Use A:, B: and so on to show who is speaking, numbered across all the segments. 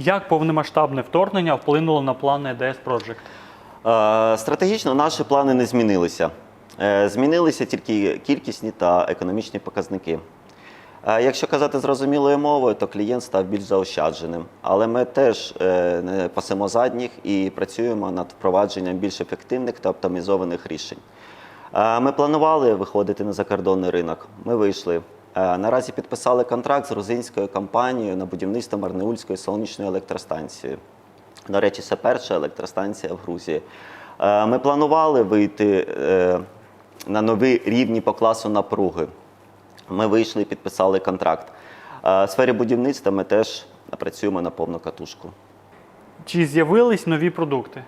A: Як повномасштабне вторгнення вплинуло на плани EDS Project?
B: Е, Стратегічно наші плани не змінилися. Е, Змінилися тільки кількісні та економічні показники. Е, Якщо казати зрозумілою мовою, то клієнт став більш заощадженим. Але ми теж не пасемо задніх і працюємо над впровадженням більш ефективних та оптимізованих рішень. Ми планували виходити на закордонний ринок. Ми вийшли. Е, Наразі підписали контракт з грузинською компанією на будівництво Марнеульської сонячної електростанції. До речі, це перша електростанція в Грузії. Е, Ми планували вийти е, на нові рівні по класу напруги. Ми вийшли і підписали контракт. В сфері будівництва ми теж працюємо на повну катушку.
A: Чи з'явились нові продукти?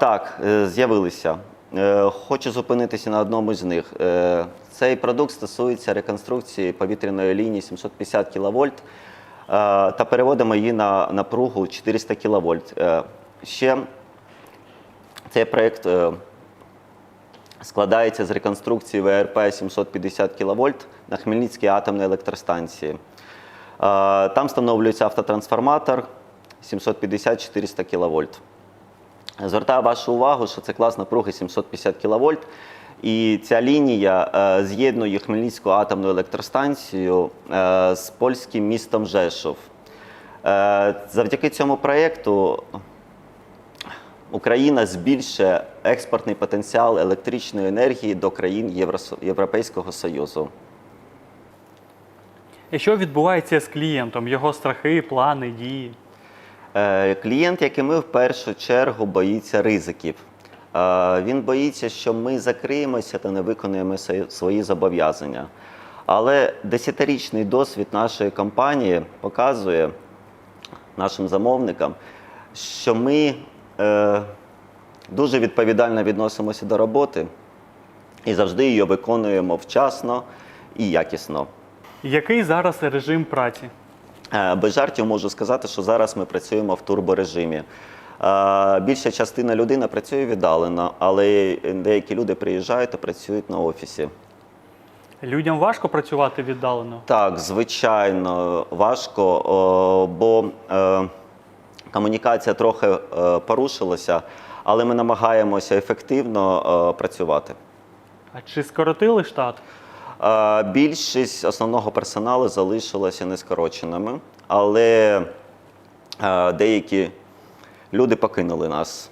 B: Так, з'явилися. Е, Хочу зупинитися на одному з них. Е, Цей продукт стосується реконструкції повітряної лінії 750 кВт та переводимо її на напругу 400 кВт. Ще цей проєкт е, складається з реконструкції ВРП 750 кВт на Хмельницькій атомній електростанції. Е, Там встановлюється автотрансформатор 750-400 кВт. Звертаю вашу увагу, що це клас напруги 750 кВт. І ця лінія е, з'єднує Хмельницьку атомну електростанцію е, з польським містом Жешов. Е, завдяки цьому проєкту Україна збільшує експортний потенціал електричної енергії до країн Європейського Союзу.
A: І що відбувається з клієнтом? Його страхи, плани, дії?
B: Е, Клієнт, як і ми, в першу чергу боїться ризиків. Е, Він боїться, що ми закриємося та не виконуємо свої- зобов'язання. Але десятирічний досвід нашої компанії показує нашим замовникам, що ми е, дуже відповідально відносимося до роботи і завжди її виконуємо вчасно і якісно.
A: Який зараз режим праці?
B: Е, Без жартів можу сказати, що зараз ми працюємо в турборежимі. Е, Більша частина людини працює віддалено, але деякі люди приїжджають та працюють на офісі.
A: Людям важко працювати віддалено?
B: Так, звичайно, важко, бо е, комунікація трохи порушилася, але ми намагаємося ефективно працювати.
A: А чи скоротили штат?
B: Більшість основного персоналу залишилася нескороченими, але деякі люди покинули нас.